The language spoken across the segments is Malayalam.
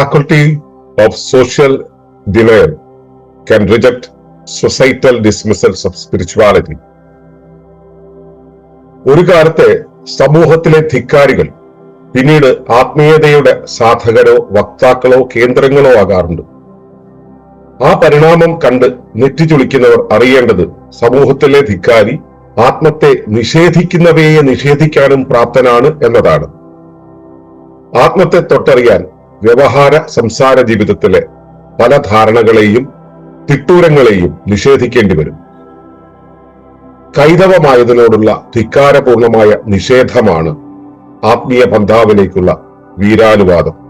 faculty of social denial can reject societal dismissals of spirituality. ഒരു കാലത്തെ സമൂഹത്തിലെ ധിക്കാരികൾ പിന്നീട് ആത്മീയതയുടെ സാധകരോ വക്താക്കളോ കേന്ദ്രങ്ങളോ ആകാറുണ്ട് ആ പരിണാമം കണ്ട് നെറ്റിചുളിക്കുന്നവർ അറിയേണ്ടത് സമൂഹത്തിലെ ധിക്കാരി ആത്മത്തെ നിഷേധിക്കുന്നവയെ നിഷേധിക്കാനും പ്രാപ്തനാണ് എന്നതാണ് ആത്മത്തെ തൊട്ടറിയാൻ വ്യവഹാര സംസാര ജീവിതത്തിലെ പല ധാരണകളെയും തിട്ടൂരങ്ങളെയും നിഷേധിക്കേണ്ടി വരും. കൈതവമായതിനോടുള്ള ധിക്കാരപൂർണമായ നിഷേധമാണ് ആത്മീയ പന്ഥാവിലേക്കുള്ള വീരാനുവാദം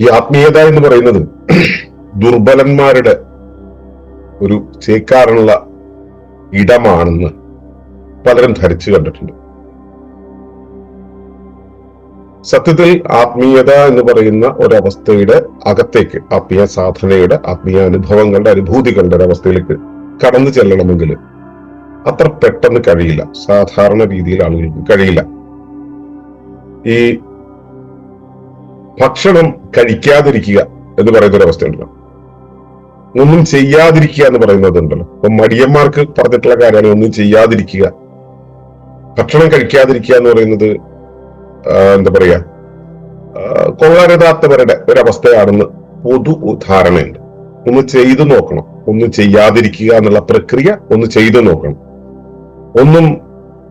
ഈ ആത്മീയത എന്ന് പറയുന്നത് ദുർബലന്മാരുടെ ഒരു ചേക്കാറുള്ള ഇടമാണെന്ന് പലരും ധരിച്ചു കണ്ടിട്ടുണ്ട്. സത്യത്തിൽ ആത്മീയത എന്ന് പറയുന്ന ഒരവസ്ഥയുടെ അകത്തേക്ക് ആത്മീയ സാധനയുടെ ആത്മീയ അനുഭവങ്ങളുടെ അനുഭൂതികളുടെ ഒരവസ്ഥയിലേക്ക് കടന്നു ചെല്ലണമെങ്കിൽ അത്ര പെട്ടെന്ന് കഴിയില്ല. സാധാരണ രീതിയിൽ ആളുകൾക്ക് കഴിയില്ല. ഈ ഭക്ഷണം കഴിക്കാതിരിക്കുക എന്ന് പറയുന്ന ഒരു അവസ്ഥയുണ്ടല്ലോ. ഒന്നും ചെയ്യാതിരിക്കുക എന്ന് പറയുന്നതുണ്ടല്ലോ അപ്പൊ മടിയന്മാർക്ക് പറഞ്ഞിട്ടുള്ള കാര്യമാണ് ഒന്നും ചെയ്യാതിരിക്കുക. ഭക്ഷണം കഴിക്കാതിരിക്കുക എന്ന് പറയുന്നത് എന്താ പറയാ കൊള്ളരുതാത്തവരുടെ ഒരവസ്ഥയാണെന്ന് പൊതു ഉദാഹരണയുണ്ട് ഒന്ന് ചെയ്തു നോക്കണം. ഒന്നും ചെയ്യാതിരിക്കുക എന്നുള്ള പ്രക്രിയ ഒന്ന് ചെയ്തു നോക്കണം. ഒന്നും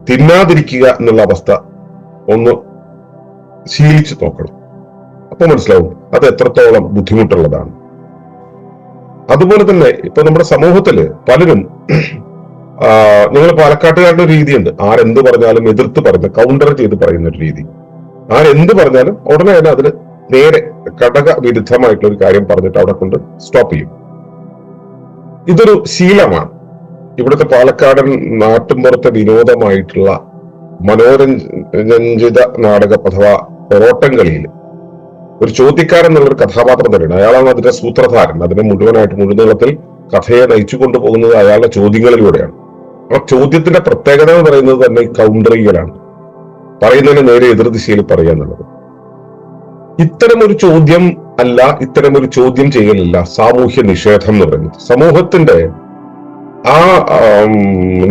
തിന്നാതിരിക്കുക എന്നുള്ള അവസ്ഥ ഒന്ന് ശീലിച്ചു നോക്കണം. അപ്പൊ മനസ്സിലാവും. അത് എത്രത്തോളം ബുദ്ധിമുട്ടുള്ളതാണ്. അതുപോലെ തന്നെ ഇപ്പൊ നമ്മുടെ സമൂഹത്തിൽ പലരും നിങ്ങൾ പാലക്കാട്ടുകാരുടെ രീതി രീതിയുണ്ട്. ആരെന്ത് പറഞ്ഞാലും എതിർത്ത് പറഞ്ഞ് കൗണ്ടർ ചെയ്ത് പറയുന്ന ഒരു രീതി. ആരെന്ത് പറഞ്ഞാലും ഉടനെ തന്നെ അതിന് നേരെ ഘടക വിരുദ്ധമായിട്ടുള്ള ഒരു കാര്യം പറഞ്ഞിട്ട് അവിടെ കൊണ്ട് സ്റ്റോപ്പ് ചെയ്യും. ഇതൊരു ശീലമാണ്. ഇവിടുത്തെ പാലക്കാടൻ നാട്ടിൻപുറത്തെ വിനോദമായിട്ടുള്ള മനോരഞ്ജിത നാടക അഥവാ ഓട്ടംകളിയിൽ ഒരു ചോദ്യക്കാരൻ എന്നുള്ളൊരു കഥാപാത്രം തന്നെയാണ്. അയാളാണ് അതിന്റെ സൂത്രധാരൻ. അതിനെ മുഴുവനായിട്ട് മുഴുനീളത്തിൽ കഥയെ നയിച്ചു കൊണ്ടുപോകുന്നത് അയാളുടെ ചോദ്യങ്ങളിലൂടെയാണ്. ആ ചോദ്യത്തിന്റെ പ്രത്യേകത എന്ന് പറയുന്നത് തന്നെ ഈ കൗണ്ടർ പറയുന്നതിന് നേരെ എതിർദിശയിൽ പറയുക എന്നുള്ളത്. ഇത്തരം ഒരു ചോദ്യം അല്ല ഇത്തരം ഒരു ചോദ്യം ചെയ്യലില്ല സാമൂഹ്യ നിഷേധം എന്ന് പറയുന്നത്. സമൂഹത്തിന്റെ ആം,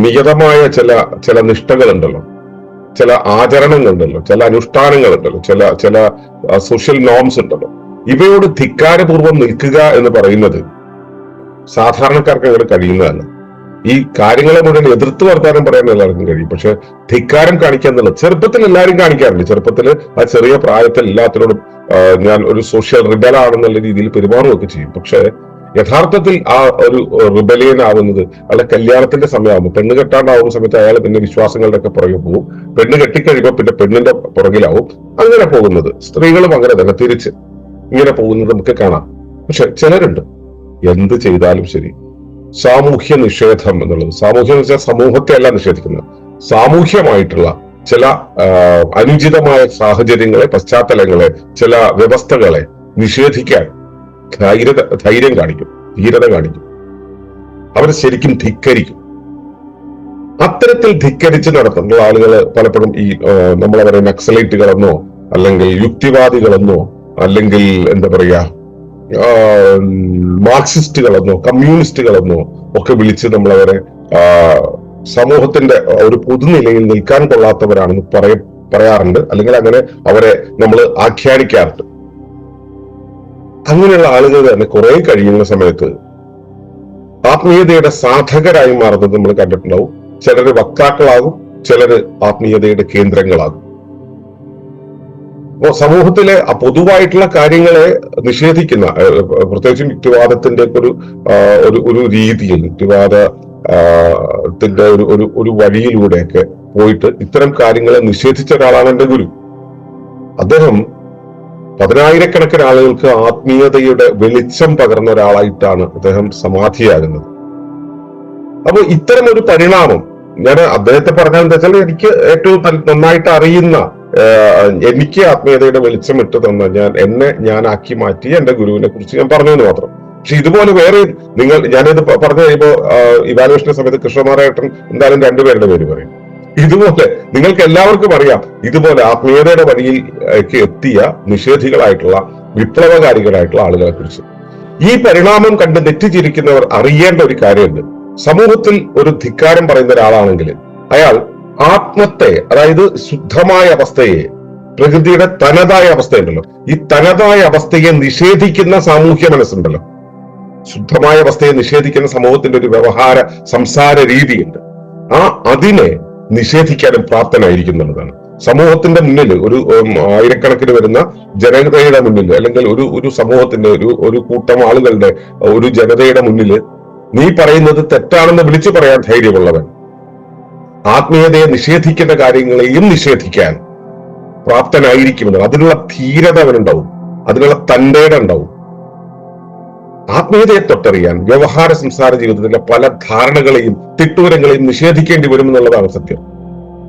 നിയതമായ ചില ചില നിഷ്ഠകളുണ്ടല്ലോ. ചില ആചരണങ്ങളുണ്ടല്ലോ ചില അനുഷ്ഠാനങ്ങളുണ്ടല്ലോ ചില ചില സോഷ്യൽ നോംസ് ഉണ്ടല്ലോ. ഇവയോട് ധിക്കാരപൂർവം നിൽക്കുക എന്ന് പറയുന്നത് സാധാരണക്കാർക്ക് അങ്ങനെ കഴിയുന്നതല്ല. ഈ കാര്യങ്ങളെ മുഴുവൻ എതിർത്ത് വർത്താനം പറയാൻ എല്ലാവർക്കും കഴിയും. പക്ഷെ ധിക്കാരം കാണിക്കുക എന്നുള്ളത് ചെറുപ്പത്തിൽ എല്ലാവരും കാണിക്കാറുണ്ട് ചെറുപ്പത്തിൽ ആ ചെറിയ പ്രായത്തിൽ എല്ലാത്തിനോടും ഞാൻ ഒരു സോഷ്യൽ റിബലാണെന്നുള്ള രീതിയിൽ പെരുമാറുകയൊക്കെ ചെയ്യും. പക്ഷെ യഥാർത്ഥത്തിൽ ആ ഒരു റിബലിയൻ ആവുന്നത് അയാളെ കല്യാണത്തിന്റെ സമയമാകുമ്പോൾ. പെണ്ണ് കെട്ടാണ്ടാവുന്ന സമയത്ത് അയാൾ പിന്നെ വിശ്വാസങ്ങളുടെ ഒക്കെ പുറകെ പോകും. പെണ്ണ് കെട്ടിക്കഴിയുമ്പോൾ പിന്നെ പെണ്ണിന്റെ പുറകിലാവും. അങ്ങനെ പോകുന്നത്. സ്ത്രീകളും അങ്ങനെ തന്നെ തിരിച്ച് ഇങ്ങനെ പോകുന്നത് നമുക്ക് കാണാം. പക്ഷെ ചിലരുണ്ട്. എന്ത് ചെയ്താലും ശരി. സാമൂഹ്യ നിഷേധം എന്നുള്ളത്. സാമൂഹ്യം എന്ന് വെച്ചാൽ സമൂഹത്തെ അല്ല നിഷേധിക്കുന്നത്. സാമൂഹ്യമായിട്ടുള്ള ചില അനുചിതമായ സാഹചര്യങ്ങളെ പശ്ചാത്തലങ്ങളെ ചില വ്യവസ്ഥകളെ നിഷേധിക്കാൻ ധൈര്യത ധൈര്യം കാണിക്കും ധീരത കാണിക്കും. അവർ ശരിക്കും ധിക്കരിക്കും. അത്തരത്തിൽ ധിക്കരിച്ച് നടത്തുന്ന ആളുകൾ പലപ്പോഴും ഈ നമ്മൾ നമ്മളവരെ നക്സലൈറ്റുകളെന്നോ അല്ലെങ്കിൽ യുക്തിവാദികളെന്നോ അല്ലെങ്കിൽ എന്താ പറയാ മാർക്സിസ്റ്റുകളെന്നോ കമ്മ്യൂണിസ്റ്റുകളെന്നോ ഒക്കെ വിളിച്ച് നമ്മളവരെ സമൂഹത്തിന്റെ ഒരു പൊതുനിലയിൽ നിൽക്കാൻ കൊള്ളാത്തവരാണെന്ന് പറയ പറയാറുണ്ട്. അല്ലെങ്കിൽ അങ്ങനെ അവരെ നമ്മൾ ആഖ്യാനിക്കാറുണ്ട്. അങ്ങനെയുള്ള ആളുകൾ തന്നെ കുറെ കഴിയുന്ന സമയത്ത് ആത്മീയതയുടെ സാധകരായി മാറുന്നത് നമ്മൾ കണ്ടിട്ടുണ്ടാവും. ചിലര് വക്താക്കളാകും ചിലര് ആത്മീയതയുടെ കേന്ദ്രങ്ങളാകും. അപ്പോ സമൂഹത്തിലെ പൊതുവായിട്ടുള്ള കാര്യങ്ങളെ നിഷേധിക്കുന്ന പ്രത്യേകിച്ചും യുക്തിവാദത്തിന്റെ ഒരു ഒരു രീതിയിൽ യുക്തിവാദ ത്തിന്റെ ഒരു ഒരു ഒരു വഴിയിലൂടെയൊക്കെ പോയിട്ട് ഇത്തരം കാര്യങ്ങളെ നിഷേധിച്ച ഒരാളാണ് എന്റെ ഗുരു. അദ്ദേഹം പതിനായിരക്കണക്കിന് ആളുകൾക്ക് ആത്മീയതയുടെ വെളിച്ചം പകർന്ന ഒരാളായിട്ടാണ് അദ്ദേഹം സമാധിയാകുന്നത്. അപ്പൊ ഇത്തരം ഒരു പരിണാമം ഞാൻ അദ്ദേഹത്തെ പറഞ്ഞാൽ എന്താ വെച്ചാൽ എനിക്ക് ഏറ്റവും നന്നായിട്ട് അറിയുന്ന എനിക്ക് ആത്മീയതയുടെ വെളിച്ചം ഇട്ട് തന്ന ഞാൻ എന്നെ ഞാനാക്കി മാറ്റി എന്റെ ഗുരുവിനെ കുറിച്ച് ഞാൻ പറഞ്ഞു മാത്രം. പക്ഷെ ഇതുപോലെ വേറെ നിങ്ങൾ ഞാനിത് പറഞ്ഞു കഴിയുമ്പോ ഇവാലുവേഷന്റെ സമയത്ത് കൃഷ്ണമാരായട്ടൻ എന്തായാലും രണ്ടുപേരുടെ പേര് പറയും. ഇതുപോലെ നിങ്ങൾക്ക് എല്ലാവർക്കും അറിയാം ഇതുപോലെ ആത്മീയതയുടെ വഴിയിൽ എത്തിയ നിഷേധികളായിട്ടുള്ള വിപ്ലവകാരികളായിട്ടുള്ള ആളുകളെ കുറിച്ച് ഈ പരിണാമം കണ്ട് നെറ്റിച്ചിരിക്കുന്നവർ അറിയേണ്ട ഒരു കാര്യമുണ്ട്. സമൂഹത്തിൽ ഒരു ധിക്കാരം പറയുന്ന ഒരാളാണെങ്കിൽ അയാൾ ആത്മത്തെ അതായത് ശുദ്ധമായ അവസ്ഥയെ പ്രകൃതിയുടെ തനതായ അവസ്ഥയുണ്ടല്ലോ. ഈ തനതായ അവസ്ഥയെ നിഷേധിക്കുന്ന സാമൂഹ്യ മനസ്സുണ്ടല്ലോ. ശുദ്ധമായ അവസ്ഥയെ നിഷേധിക്കുന്ന സമൂഹത്തിന്റെ ഒരു വ്യവഹാര സംസാര രീതിയുണ്ട്. ആ അതിനെ നിഷേധിക്കാനും പ്രാപ്തനായിരിക്കും എന്നുള്ളതാണ് സമൂഹത്തിന്റെ മുന്നിൽ ഒരു ആയിരക്കണക്കിന് വരുന്ന ജനതയുടെ മുന്നിൽ അല്ലെങ്കിൽ ഒരു ഒരു സമൂഹത്തിന്റെ ഒരു ഒരു കൂട്ടം ആളുകളുടെ ഒരു ജനതയുടെ മുന്നിൽ നീ പറയുന്നത് തെറ്റാണെന്ന് വിളിച്ചു പറയാൻ ധൈര്യമുള്ളവൻ. ആത്മീയതയെ നിഷേധിക്കുന്ന കാര്യങ്ങളെയും നിഷേധിക്കാൻ പ്രാപ്തനായിരിക്കുമെന്ന്. അതിനുള്ള ധീരത അവനുണ്ടാവും. അതിനുള്ള തന്റെ ഉണ്ടാവും. ആത്മീയതയെ തൊട്ടറിയാൻ വ്യവഹാര സംസാര ജീവിതത്തിലെ പല ധാരണകളെയും തിട്ടൂരങ്ങളെയും നിഷേധിക്കേണ്ടി വരുമെന്നുള്ളതാണ് സത്യം.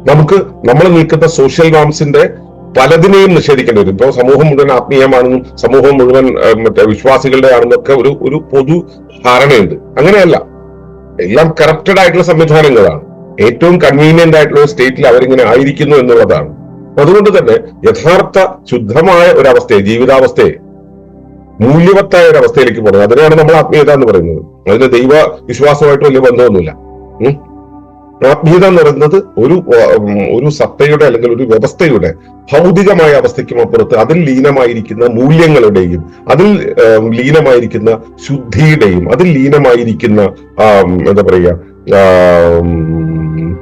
നമുക്ക് നമ്മൾ നിൽക്കുന്ന സോഷ്യൽ നോംസിന്റെ പലതിനെയും നിഷേധിക്കേണ്ടി വരും. ഇപ്പോൾ സമൂഹം മുഴുവൻ ആത്മീയമാണെന്നും സമൂഹം മുഴുവൻ മറ്റേ വിശ്വാസികളുടെ ആണെന്നൊക്കെ ഒരു ഒരു പൊതു ധാരണയുണ്ട്. അങ്ങനെയല്ല. എല്ലാം കറപ്റ്റഡ് ആയിട്ടുള്ള സംവിധാനങ്ങളാണ്. ഏറ്റവും കൺവീനിയന്റ് ആയിട്ടുള്ള ഒരു സ്റ്റേറ്റിൽ അവരിങ്ങനെ ആയിരിക്കുന്നു എന്നുള്ളതാണ്. അതുകൊണ്ട് തന്നെ യഥാർത്ഥ ശുദ്ധമായ ഒരവസ്ഥയെ ജീവിതാവസ്ഥയെ മൂല്യവത്തായ ഒരു അവസ്ഥയിലേക്ക് പോകുന്നത് അതിനാണ് നമ്മൾ ആത്മീയത എന്ന് പറയുന്നത് അതിന് ദൈവ വിശ്വാസമായിട്ട് വലിയ ബന്ധമൊന്നുമില്ല. ആത്മീയത എന്ന് പറയുന്നത് ഒരു ഒരു സത്തയുടെ അല്ലെങ്കിൽ ഒരു വ്യവസ്ഥയുടെ ഭൗതികമായ അവസ്ഥയ്ക്കും അപ്പുറത്ത് അതിൽ ലീനമായിരിക്കുന്ന മൂല്യങ്ങളുടെയും അതിൽ ലീനമായിരിക്കുന്ന ശുദ്ധിയുടെയും അതിൽ ലീനമായിരിക്കുന്ന എന്താ പറയുക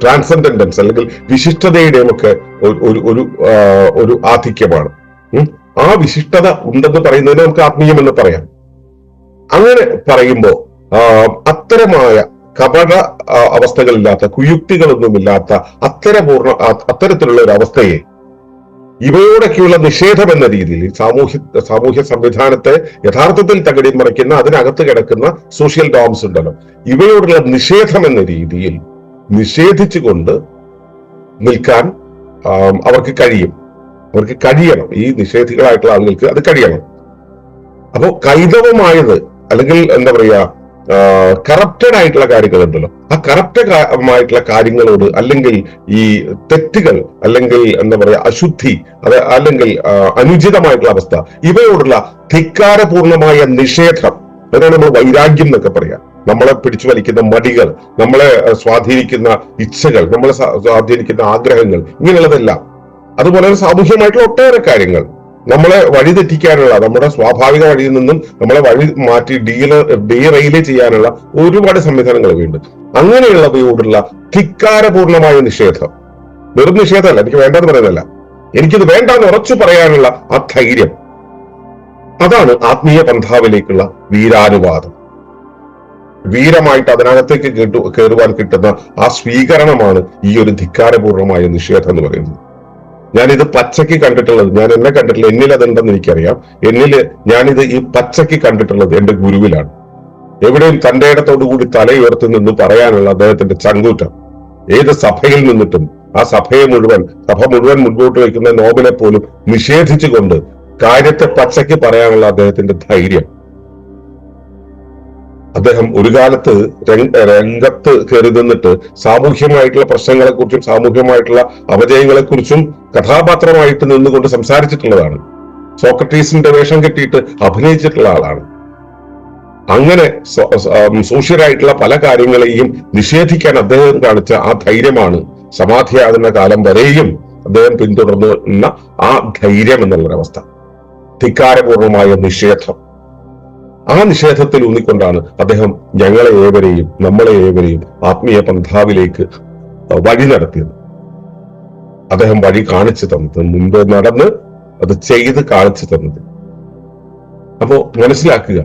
ട്രാൻസെൻഡൻസ് അല്ലെങ്കിൽ വിശിഷ്ടതയുടെയും ഒക്കെ ഒരു- ഒരു ആധിക്യമാണ്. ആ വിശിഷ്ടത ഉണ്ടെന്ന് പറയുന്നതിന് നമുക്ക് ആത്മീയം എന്ന് പറയാം. അങ്ങനെ പറയുമ്പോൾ അത്തരമായ കപട അവസ്ഥകളില്ലാത്ത കുയുക്തികളൊന്നുമില്ലാത്ത അത്തരപൂർണ അത്തരത്തിലുള്ള ഒരു അവസ്ഥയെ ഇവയോടൊക്കെയുള്ള നിഷേധം എന്ന രീതിയിൽ സാമൂഹ്യ സാമൂഹ്യ സംവിധാനത്തെ യഥാർത്ഥത്തിൽ തകടി മറിക്കുന്ന അതിനകത്ത് കിടക്കുന്ന സോഷ്യൽ ഡോംസ് ഉണ്ടല്ലോ. ഇവയോടുള്ള നിഷേധം എന്ന രീതിയിൽ നിഷേധിച്ചുകൊണ്ട് നിൽക്കാൻ അവർക്ക് കഴിയും. അവർക്ക് കഴിയണം. ഈ നിഷേധികളായിട്ടുള്ള ആളുകൾക്ക് അത് കഴിയണം. അപ്പോൾ കൈതവമായത് അല്ലെങ്കിൽ എന്താ പറയാ കറപ്റ്റഡ് ആയിട്ടുള്ള കാര്യങ്ങളുണ്ടല്ലോ. ആ കറപ്റ്റഡ് ആയിട്ടുള്ള കാര്യങ്ങളോട് അല്ലെങ്കിൽ ഈ തെറ്റുകൾ അല്ലെങ്കിൽ എന്താ പറയാ അശുദ്ധി അത് അല്ലെങ്കിൽ അനുചിതമായിട്ടുള്ള അവസ്ഥ ഇവയോടുള്ള ധിക്കാരപൂർണമായ നിഷേധം. അതാണ് നമ്മൾ വൈരാഗ്യം എന്നൊക്കെ പറയാം. നമ്മളെ പിടിച്ചു വലിക്കുന്ന മടികൾ നമ്മളെ സ്വാധീനിക്കുന്ന ഇച്ഛകൾ നമ്മളെ സ്വാ- സ്വാധീനിക്കുന്ന ആഗ്രഹങ്ങൾ ഇങ്ങനെയുള്ളതെല്ലാം അതുപോലെ സാമൂഹ്യമായിട്ടുള്ള ഒട്ടേറെ കാര്യങ്ങൾ. നമ്മളെ വഴിതെറ്റിക്കാനുള്ള നമ്മുടെ സ്വാഭാവിക വഴിയിൽ നിന്നും നമ്മളെ വഴി മാറ്റി ഡീല ഡീറെയിലേ ചെയ്യാനുള്ള ഒരുപാട് സംവിധാനങ്ങൾ ഉണ്ട് അങ്ങനെയുള്ളവയോടുള്ള ധിക്കാരപൂർണമായ നിഷേധം. വെറും നിഷേധമല്ല എനിക്ക് വേണ്ടെന്ന് പറയുന്നതല്ല. എനിക്കിത് വേണ്ടാന്ന് ഉറച്ചു പറയാനുള്ള ആ ധൈര്യം. അതാണ് ആത്മീയ പന്ഥാവിലേക്കുള്ള വീരാനുവാദം. വീരമായിട്ട് അതിനകത്തേക്ക് കേട്ടു കയറുവാൻ കിട്ടുന്ന ആ സ്വീകരണമാണ് ഈ ഒരു ധിക്കാരപൂർണമായ നിഷേധം എന്ന് പറയുന്നത്. ഞാനിത് പച്ചയ്ക്ക് കണ്ടിട്ടുള്ളത്. ഞാൻ എന്നെ കണ്ടിട്ടുള്ള എന്നിൽ അതുണ്ടെന്ന് എനിക്കറിയാം. എന്നിൽ ഞാനിത് ഈ പച്ചയ്ക്ക് കണ്ടിട്ടുള്ളത് എന്റെ ഗുരുവിലാണ്. എവിടെയും തന്റെ ഇടത്തോടു കൂടി തലയുയർത്തി നിന്ന് പറയാനുള്ള അദ്ദേഹത്തിന്റെ ചങ്കൂറ്റം. ഏത് സഭയിൽ നിന്നിട്ടും ആ സഭയെ മുഴുവൻ സഭ മുഴുവൻ മുൻപോട്ട് വയ്ക്കുന്ന നോബിനെ പോലും നിഷേധിച്ചുകൊണ്ട് കാര്യത്തെ പച്ചയ്ക്ക് പറയാനുള്ള അദ്ദേഹത്തിന്റെ ധൈര്യം. അദ്ദേഹം ഒരു കാലത്ത് രംഗ- രംഗത്ത് കയറി നിന്നിട്ട് സാമൂഹ്യമായിട്ടുള്ള പ്രശ്നങ്ങളെ കുറിച്ചും സാമൂഹ്യമായിട്ടുള്ള അപജയങ്ങളെ കുറിച്ചും കഥാപാത്രമായിട്ട് നിന്നുകൊണ്ട് സംസാരിച്ചിട്ടുള്ളതാണ്. സോക്രട്ടീസിന്റെ വേഷം കെട്ടിയിട്ട് അഭിനയിച്ചിട്ടുള്ള ആളാണ്. അങ്ങനെ സോഷ്യലായിട്ടുള്ള പല കാര്യങ്ങളെയും നിഷേധിക്കാൻ അദ്ദേഹം കാണിച്ച ആ ധൈര്യമാണ് സമാധിയാകുന്ന കാലം വരെയും അദ്ദേഹം പിന്തുടർന്ന ആ ധൈര്യം എന്നുള്ളൊരവസ്ഥ. ധിക്കാരപൂർവമായ നിഷേധം. ആ നിഷേധത്തിൽ ഊന്നിക്കൊണ്ടാണ് അദ്ദേഹം ഞങ്ങളെ ഏവരെയും നമ്മളെ ഏവരെയും ആത്മീയ പന്ഥാവിലേക്ക് വഴി നടത്തിയത്. അദ്ദേഹം വഴി കാണിച്ചു തന്നത് മുൻപ് നടന്ന് അത് ചെയ്ത് കാണിച്ചു തന്നത്. അപ്പോ മനസ്സിലാക്കുക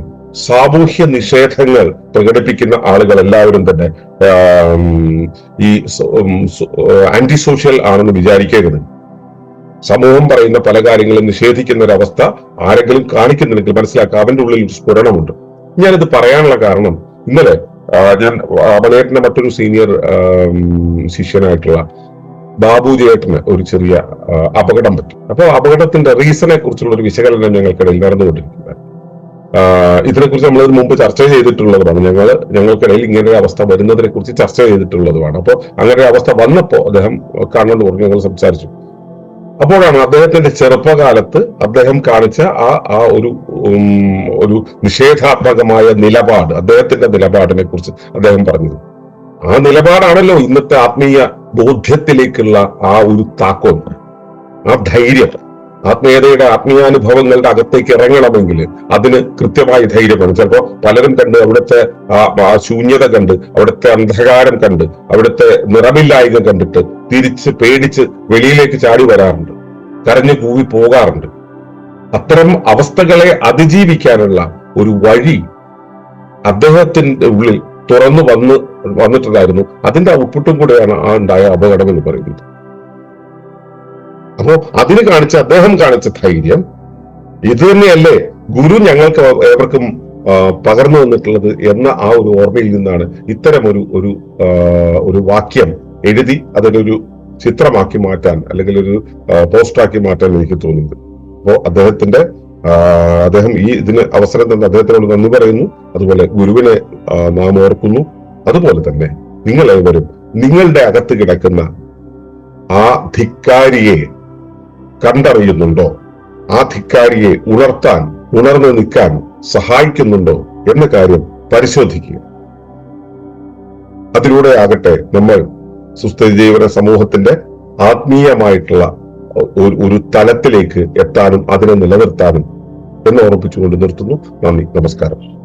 സാമൂഹ്യ നിഷേധങ്ങൾ പ്രകടിപ്പിക്കുന്ന ആളുകൾ എല്ലാവരും തന്നെ ഈ ആന്റി സോഷ്യൽ ആണെന്ന് വിചാരിക്കരുത്. സമൂഹം പറയുന്ന പല കാര്യങ്ങളും നിഷേധിക്കുന്ന ഒരു അവസ്ഥ ആരെങ്കിലും കാണിക്കുന്നുണ്ടെങ്കിൽ മനസ്സിലാക്കുക. അവന്റെ ഉള്ളിൽ സ്ഫുരണമുണ്ട്. ഞാനിത് പറയാനുള്ള കാരണം ഇന്നലെ ഞാൻ അമലേട്ടന്റെ മറ്റൊരു സീനിയർ ശിഷ്യനായിട്ടുള്ള ബാബു ജേട്ടന് ഒരു ചെറിയ അപകടം പറ്റി. അപ്പോൾ അപകടത്തിന്റെ റീസണെ കുറിച്ചുള്ള ഒരു വിശകലനം ഞങ്ങൾക്കിടയിൽ നടന്നുകൊണ്ടിരിക്കുന്നത് ഇതിനെക്കുറിച്ച് നമ്മൾ മുമ്പ് ചർച്ച ചെയ്തിട്ടുള്ളതുമാണ്. ഞങ്ങൾ ഞങ്ങൾക്കിടയിൽ ഇങ്ങനെ ഒരു അവസ്ഥ വരുന്നതിനെ കുറിച്ച് ചർച്ച ചെയ്തിട്ടുള്ളതുമാണ്. അപ്പോൾ അങ്ങനെ ഒരു അവസ്ഥ വന്നപ്പോൾ അദ്ദേഹം പറഞ്ഞു ഞങ്ങൾ സംസാരിച്ചു. അപ്പോഴാണ് അദ്ദേഹത്തിന്റെ ചെറുപ്പകാലത്ത് അദ്ദേഹം കാണിച്ച ആ ആ ഒരു ഒരു നിഷേധാത്മകമായ നിലപാട് അദ്ദേഹത്തിന്റെ നിലപാടിനെ കുറിച്ച് അദ്ദേഹം പറഞ്ഞത്. ആ നിലപാടാണല്ലോ ഇന്നത്തെ ആത്മീയ ബോധ്യത്തിലേക്കുള്ള ആ ഒരു താക്കോൽ ആ ധൈര്യം. ആത്മീയതയുടെ ആത്മീയാനുഭവങ്ങളുടെ അകത്തേക്ക് ഇറങ്ങണമെങ്കിൽ അതിന് കൃത്യമായി വേണം. ചിലപ്പോ പലരും കണ്ട് അവിടുത്തെ ആ ശൂന്യത കണ്ട് അവിടുത്തെ അന്ധകാരം കണ്ട് അവിടുത്തെ നിറമില്ലായ്മ കണ്ടിട്ട് തിരിച്ച് പേടിച്ച് വെളിയിലേക്ക് ചാടി വരാറുണ്ട്. കരഞ്ഞു കൂവി പോകാറുണ്ട്. അത്തരം അവസ്ഥകളെ അതിജീവിക്കാനുള്ള ഒരു വഴി അദ്ദേഹത്തിന്റെ ഉള്ളിൽ തുറന്നു വന്ന് വന്നിട്ടുണ്ടായിരുന്നു. അതിന്റെ ഔട്ട്പുട്ടും കൂടെയാണ് ആ ഉണ്ടായ അപകടം എന്ന് പറയുന്നത്. അപ്പോ അതിന് കാണിച്ച അദ്ദേഹം കാണിച്ച ധൈര്യം ഇത് തന്നെയല്ലേ ഗുരു ഞങ്ങൾക്ക് ഏവർക്കും പകർന്നു വന്നിട്ടുള്ളത് എന്ന ആ ഒരു ഓർമ്മയിൽ നിന്നാണ് ഇത്തരം ഒരു ഒരു ഒരു വാക്യം എഴുതി അതിനൊരു ചിത്രമാക്കി മാറ്റാൻ അല്ലെങ്കിൽ ഒരു പോസ്റ്റാക്കി മാറ്റാൻ എനിക്ക് തോന്നിയത്. അപ്പോ അദ്ദേഹത്തിന്റെ അദ്ദേഹം ഈ ഇതിന് അവസരം തന്ന അദ്ദേഹത്തിനോട് നന്ദി പറയുന്നു. അതുപോലെ ഗുരുവിനെ നാം ഓർക്കുന്നു. അതുപോലെ തന്നെ നിങ്ങൾ ഏവരും നിങ്ങളുടെ അകത്ത് കിടക്കുന്ന ആ ധിക്കാരിയെ കണ്ടറിയുന്നുണ്ടോ? ആ ധിക്കാരിയെ ഉണർത്താൻ ഉണർന്നു നിൽക്കാൻ സഹായിക്കുന്നുണ്ടോ എന്ന കാര്യം പരിശോധിക്കുക. അതിലൂടെ ആകട്ടെ നമ്മൾ സുസ്ഥിര സമൂഹത്തിന്റെ ആത്മീയമായിട്ടുള്ള ഒരു തലത്തിലേക്ക് എത്താനും അതിനെ നിലനിർത്താനും എന്ന് ഓർമ്മിപ്പിച്ചുകൊണ്ട് നിർത്തുന്നു. നന്ദി നമസ്കാരം.